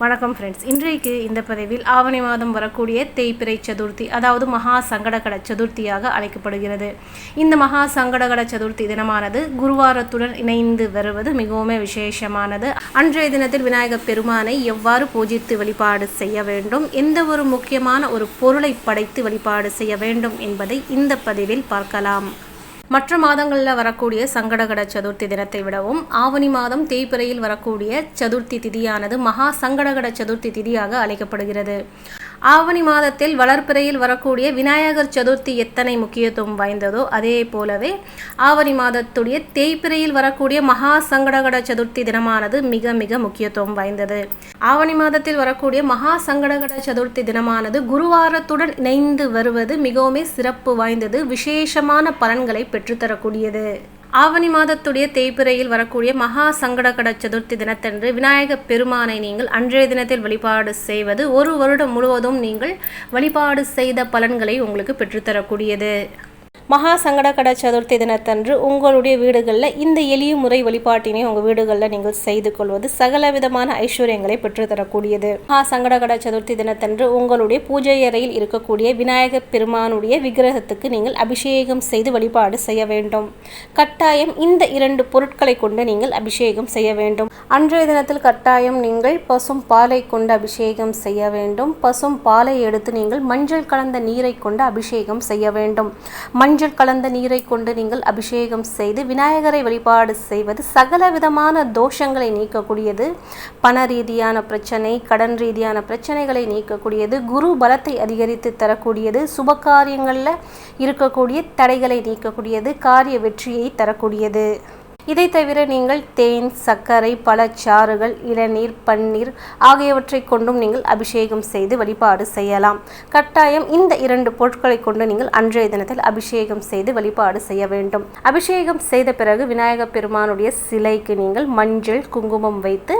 வணக்கம் ஃப்ரெண்ட்ஸ் இன்றைக்கு இந்த பதிவில் ஆவணி மாதம் வரக்கூடிய தேய்பிறை சதுர்த்தி அதாவது மகா சங்கடகட சதுர்த்தியாக அழைக்கப்படுகிறது. இந்த மகா சங்கடகட சதுர்த்தி தினமானது குருவாரத்துடன் இணைந்து வருவது மிகவும் விசேஷமானது. அன்றைய தினத்தில் விநாயகப் பெருமானை எவ்வாறு பூஜித்து வழிபாடு செய்ய வேண்டும் எந்த ஒரு முக்கியமான ஒரு பொருளை படைத்து வழிபாடு செய்ய வேண்டும் என்பதை இந்த பதிவில் பார்க்கலாம். மற்ற மாதங்களில் வரக்கூடிய சங்கடகட சதுர்த்தி தினத்தை விடவும் ஆவணி மாதம் தேய்பிறையில் வரக்கூடிய சதுர்த்தி திதியானது மகா சங்கடகட சதுர்த்தி திதியாக அழைக்கப்படுகிறது. ஆவணி மாதத்தில் வளர்ப்பிறையில் வரக்கூடிய விநாயகர் சதுர்த்தி எத்தனை முக்கியத்துவம் வாய்ந்ததோ அதே போலவே ஆவணி மாதத்துடைய தேய்பிறையில் வரக்கூடிய மகா சங்கடகட சதுர்த்தி தினமானது மிக மிக முக்கியத்துவம் வாய்ந்தது. ஆவணி மாதத்தில் வரக்கூடிய மகா சங்கடகட சதுர்த்தி தினமானது குருவாரத்துடன் இணைந்து வருவது மிகவும் சிறப்பு வாய்ந்தது. விசேஷமான பலன்களை பெற்றுத்தரக்கூடியது. ஆவணி மாதத்துடைய தேய்பிறையில் வரக்கூடிய மகா சங்கடகட சதுர்த்தி தினத்தன்று விநாயக பெருமானை நீங்கள் அன்றைய தினத்தில் வழிபாடு செய்வது ஒரு வருடம் முழுவதும் நீங்கள் வழிபாடு செய்த பலன்களை உங்களுக்கு பெற்றுத்தரக்கூடியது. மகா சங்கடகட சதுர்த்தி தினத்தன்று உங்களுடைய வீடுகளில் இந்த எளிய முறை வழிபாட்டினை உங்கள் வீடுகளில் நீங்கள் செய்து கொள்வது சகல விதமான ஐஸ்வர்யங்களை பெற்றுத்தரக்கூடியது. மகா சங்கடகட சதுர்த்தி தினத்தன்று உங்களுடைய பூஜை அறையில் இருக்கக்கூடிய விநாயகர் பெருமானுடைய விக்கிரகத்துக்கு நீங்கள் அபிஷேகம் செய்து வழிபாடு செய்ய வேண்டும். கட்டாயம் இந்த இரண்டு பொருட்களை கொண்டு நீங்கள் அபிஷேகம் செய்ய வேண்டும். அன்றைய தினத்தில் கட்டாயம் நீங்கள் பசும் பாலை கொண்டு அபிஷேகம் செய்ய வேண்டும். பசும் பாலை எடுத்து நீங்கள் மஞ்சள் கலந்த நீரை கொண்டு அபிஷேகம் செய்ய வேண்டும். மஞ்சள் மஞ்சள் கலந்த நீரை கொண்டு நீங்கள் அபிஷேகம் செய்து விநாயகரை வழிபாடு செய்வது சகல விதமான தோஷங்களை நீக்கக்கூடியது பண ரீதியான பிரச்சனை கடன் ரீதியான பிரச்சனைகளை நீக்கக்கூடியது குரு பலத்தை அதிகரித்து தரக்கூடியது சுபகாரியங்களில் இருக்கக்கூடிய தடைகளை நீக்கக்கூடியது காரிய வெற்றியை தரக்கூடியது. இதை தவிர நீங்கள் தேன் சர்க்கரை பழச்சாறுகள் இளநீர் பன்னீர் ஆகியவற்றை கொண்டும் நீங்கள் அபிஷேகம் செய்து வழிபாடு செய்யலாம். கட்டாயம் இந்த இரண்டு பொருட்களை கொண்டு நீங்கள் அன்றைய தினத்தில் அபிஷேகம் செய்து வழிபாடு செய்ய வேண்டும். அபிஷேகம் செய்த பிறகு விநாயக பெருமானுடைய சிலைக்கு நீங்கள் மஞ்சள் குங்குமம் வைத்து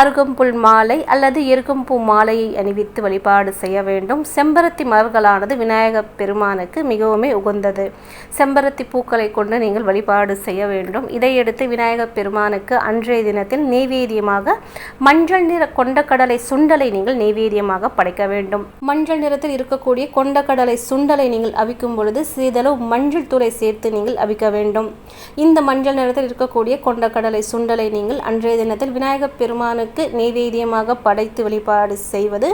அருகம்புல் மாலை அல்லது எருகம்பூ மாலையை அணிவித்து வழிபாடு செய்ய வேண்டும். செம்பருத்தி மலர்களானது விநாயக பெருமானுக்கு மிகவும் உகந்தது. செம்பருத்தி பூக்களை கொண்டு நீங்கள் வழிபாடு செய்ய வேண்டும். இதை இதையடுத்து விநாயகர் பெருமானுக்கு அன்றைய தினத்தில் நெய்வேதியமாக மஞ்சள் நிற கொண்டக்கடலை சுண்டலை நீங்கள் நெய்வேதியமாக படைக்க வேண்டும். மஞ்சள் நிறத்தில் இருக்கக்கூடிய கொண்டக்கடலை சுண்டலை நீங்கள் அவிக்கும் பொழுது சிறிதளவு மஞ்சள் தூளை சேர்த்து நீங்கள் அவிக்க வேண்டும். இந்த மஞ்சள் நிறத்தில் இருக்கக்கூடிய கொண்டக்கடலை சுண்டலை நீங்கள் அன்றைய தினத்தில் விநாயகர் பெருமானுக்கு நெய்வேதியமாக படைத்து வழிபாடு செய்வது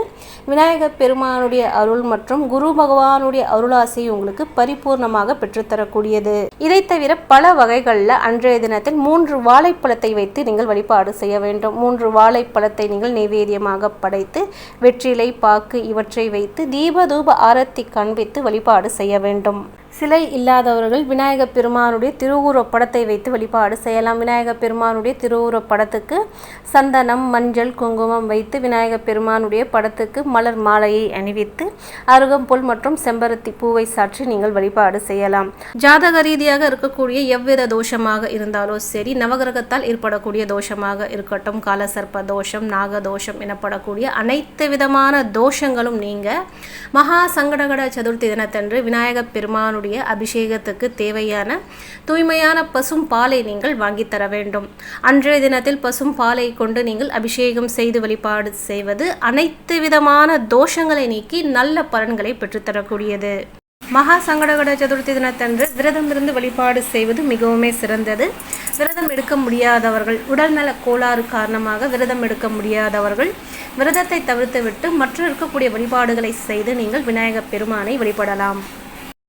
விநாயகர் பெருமானுடைய அருள் மற்றும் குரு பகவானுடைய அருளாசை உங்களுக்கு பரிபூர்ணமாக பெற்றுத்தரக்கூடியது. இதை தவிர பல வகைகளில் அன்றைய தினம் தினத்தில் மூன்று வாழைப்பழத்தை வைத்து நீங்கள் வழிபாடு செய்ய வேண்டும். மூன்று வாழைப்பழத்தை நீங்கள் நைவேத்தியமாக படைத்து வெற்றிலை பாக்கு இவற்றை வைத்து தீப தூப ஆரத்தி காண்பித்து வழிபாடு செய்ய வேண்டும். சிலை இல்லாதவர்கள் விநாயகப் பெருமானுடைய திருவுருவப் படத்தை வைத்து வழிபாடு செய்யலாம். விநாயகப் பெருமானுடைய திருவுருவப் படத்துக்கு சந்தனம் மஞ்சள் குங்குமம் வைத்து விநாயகப் பெருமானுடைய படத்துக்கு மலர் மாலையை அணிவித்து அருகம்புல் மற்றும் செம்பருத்தி பூவை சாற்றி நீங்கள் வழிபாடு செய்யலாம். ஜாதக ரீதியாக இருக்கக்கூடிய எவ்வித தோஷமாக இருந்தாலும் சரி நவகிரகத்தால் ஏற்படக்கூடிய தோஷமாக இருக்கட்டும் காலசர்ப்ப தோஷம் நாக தோஷம் எனப்படக்கூடிய அனைத்து விதமான தோஷங்களும் நீங்க மகா சங்கடகட சதுர்த்தி தினத்தன்று விநாயகர் பெருமானுடைய அவருடைய அபிஷேகத்துக்கு தேவையான தூய்மையான பசும் பாலை நீங்கள் வாங்கித்தர வேண்டும். அன்றைய தினத்தில் பசும் பாலை கொண்டு நீங்கள் அபிஷேகம் செய்து வழிபாடு செய்வது அனைத்து விதமான தோஷங்களை நீக்கி நல்ல பலன்களை பெற்றுத்தரக்கூடியது. மகா சங்கடகட சதுர்த்தி தினத்தன்று விரதம் இருந்து வழிபாடு செய்வது மிகவும் சிறந்தது. விரதம் எடுக்க முடியாதவர்கள் உடல்நல கோளாறு காரணமாக விரதம் எடுக்க முடியாதவர்கள் விரதத்தை தவிர்த்துவிட்டு மற்ற இருக்கக்கூடிய வழிபாடுகளை செய்து நீங்கள் விநாயகர் பெருமானை வழிபடலாம்.